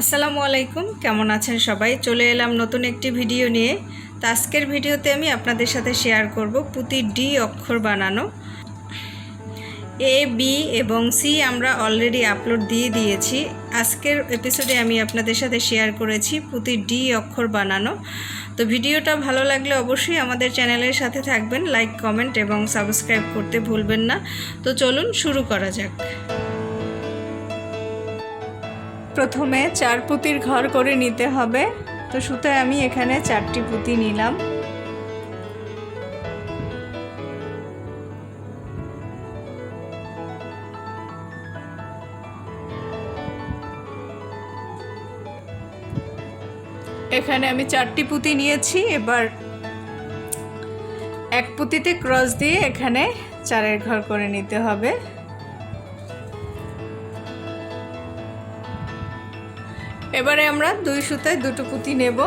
আসসালামু আলাইকুম, কেমন আছেন সবাই? চলে এলাম নতুন একটি ভিডিও নিয়ে। তো আজকের ভিডিওতে আমি আপনাদের সাথে শেয়ার করব পুঁতি ডি অক্ষর বানানো। এ, বি এবং সি আমরা অলরেডি আপলোড দিয়ে দিয়েছি। আজকের এপিসোডে আমি আপনাদের সাথে শেয়ার করেছি পুঁতি ডি অক্ষর বানানো। তো ভিডিওটা ভালো লাগলে অবশ্যই আমাদের চ্যানেলের সাথে থাকবেন লাইক কমেন্ট এবং সাবস্ক্রাইব করতে ভুলবেন না। তো চলুন শুরু করা যাক। প্রথমে চার পুঁতির ঘর করে নিতে হবে। তো সুতায় আমি এখানে চারটি পুঁতি নিলাম। এখানে আমি চারটি পুঁতি নিয়েছি। এবার এক পুঁতিতে ক্রস দিয়ে এখানে চারের ঘর করে নিতে হবে। এবারে আমরা দুই সুতায় দুটো পুঁতি নেব।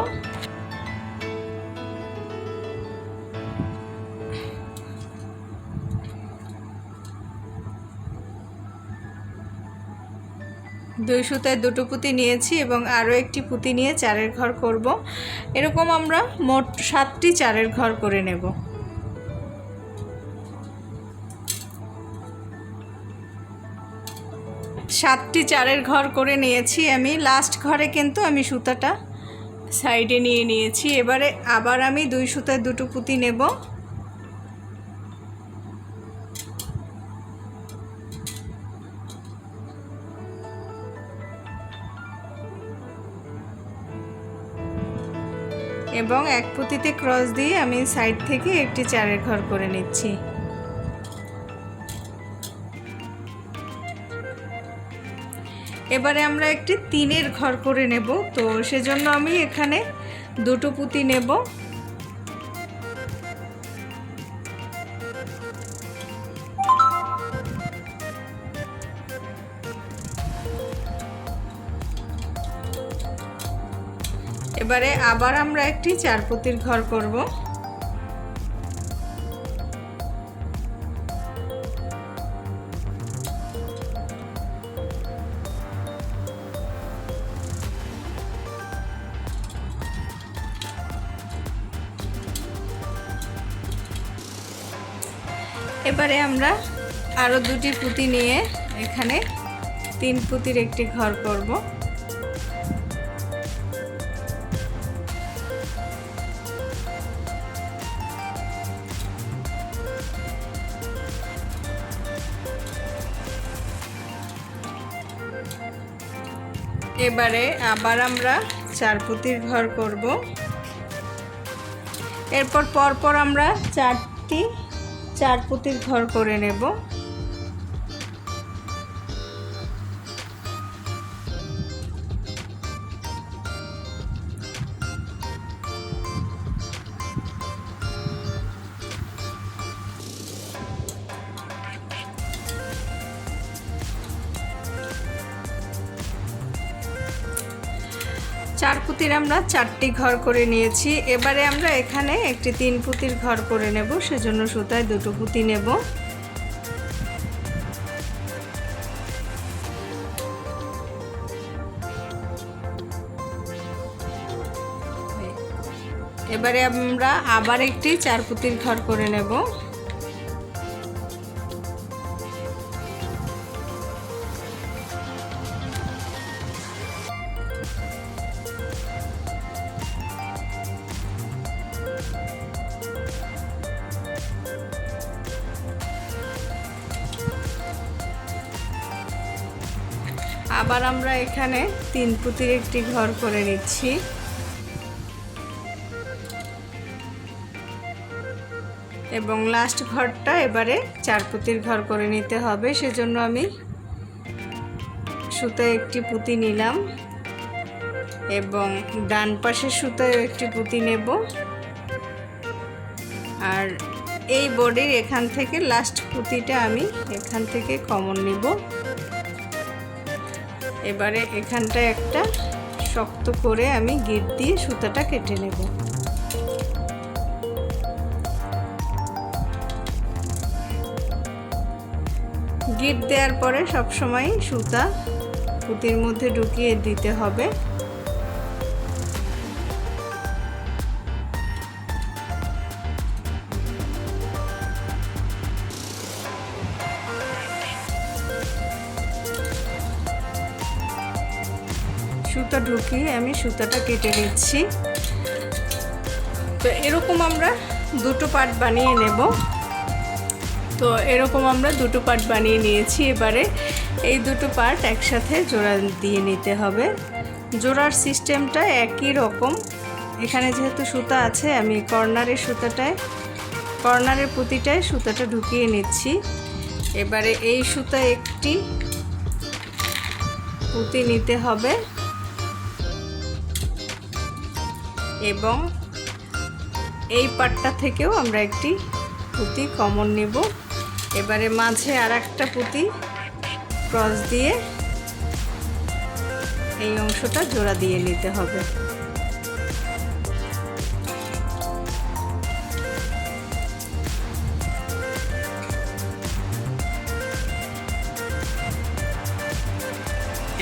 দুই সুতায় দুটো পুঁতি নিয়েছি এবং আরও একটি পুঁতি নিয়ে চারের ঘর করব। এরকম আমরা মোট সাতটি চারের ঘর করে নেব। সাতটি চারের ঘর করে নিয়েছি আমি। লাস্ট ঘরে কিন্তু আমি সুতাটা সাইডে নিয়ে নিয়েছি। এবারে আবার আমি দুই সুতার দুটো পুঁতি নেব। এবং এক পুঁতিতে ক্রস দিয়ে আমি সাইড থেকে একটি চারের ঘর করে নিচ্ছি। এবারে আমরা একটি তিনের ঘর করে নেব। তো সেজন্য আমি এখানে দুটো পুঁতি নেব। এবারে আবার আমরা একটি চার পুঁতির ঘর করব। এবারে আমরা আরও দুটি পুঁতি নিয়ে এখানে তিন পুঁতির একটি ঘর করব। এবারে আবার আমরা চার পুঁতির ঘর করব। এরপর পরপর আমরা চারটি চার পুঁতির ঘর করে নেব। চার পুঁতির আমরা চারটি ঘর করে নিয়েছি। এবারে আমরা এখানে একটি তিন পুঁতির ঘর করে নেব, সেজন্য সুতায় দুটো পুঁতি নেব। এবারে আমরা আবার একটি চার পুঁতির ঘর করে নেব। আবার আমরা এখানে তিন পুঁতির একটি ঘর করে নিচ্ছি। এবং লাস্ট ঘরটা এবারে চার পুঁতির ঘর করে নিতে হবে। সেজন্য আমি সুতায় একটি পুঁতি নিলাম এবং ডান পাশের সুতায় একটি পুঁতি নেব। আর এই বডির এখান থেকে লাস্ট পুঁতিটা আমি এখান থেকে কমন নিব। এবারে এখানটা একটা শক্ত করে আমি গিট দিয়ে সুতাটা কেটে নেব। গিট দেওয়ার পরে সবসময় সুতা পুঁতির মধ্যে ঢুকিয়ে দিতে হবে। সুতা ঢুকিয়ে আমি সুতাটা কেটে নিচ্ছি। তো এরকম আমরা দুটো পার্ট বানিয়ে নেব। তো এরকম আমরা দুটো পার্ট বানিয়ে নিয়েছি। এবারে এই দুটো পার্ট একসাথে জোড়া দিয়ে নিতে হবে। জোড়ার সিস্টেমটা একই রকম। এখানে যেহেতু সুতা আছে, আমি কর্নারের সুতাটায়, কর্নারের পুঁতিটায় সুতাটা ঢুকিয়ে নিচ্ছি। এবারে এই সুতা একটি পুঁতি নিতে হবে। এবং এই পাটটা থেকেও আমরা একটি পুঁতি কমন নেব। এবারে মাঝে আর একটা পুঁতি ক্রস দিয়ে এই অংশটা জোড়া দিয়ে নিতে হবে।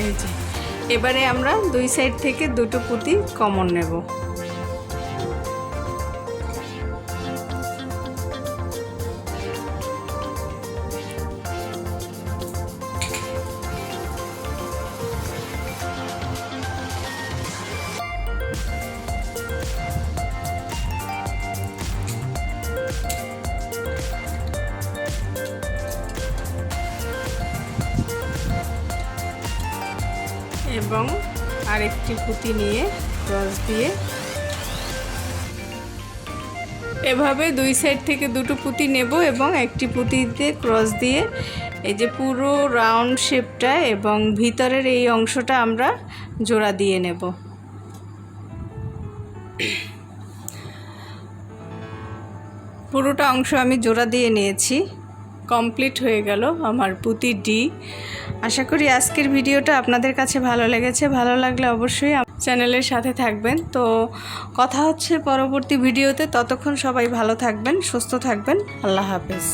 এই যে, এবারে আমরা দুই সাইড থেকে দুটো পুঁতি কমন নেব। এবং আরেকটি পুঁতি নিয়ে ক্রস দিয়ে। এভাবে দুই সাইড থেকে দুটো পুঁতি নেব এবং একটি পুঁতিতে ক্রস দিয়ে এই যে পুরো রাউন্ড শেপটা এবং ভিতরের এই অংশটা আমরা জোড়া দিয়ে নেব। পুরোটা অংশ আমি জোড়া দিয়ে নিয়েছি। কমপ্লিট হয়ে গেল আমার পুঁতি ডি। আশা করি আজকের ভিডিওটা আপনাদের কাছে ভালো লেগেছে। ভালো লাগলে অবশ্যই চ্যানেলের সাথে থাকবেন। তো কথা হচ্ছে পরবর্তী ভিডিওতে। ততক্ষণ সবাই ভালো থাকবেন, সুস্থ থাকবেন। আল্লাহ হাফেজ।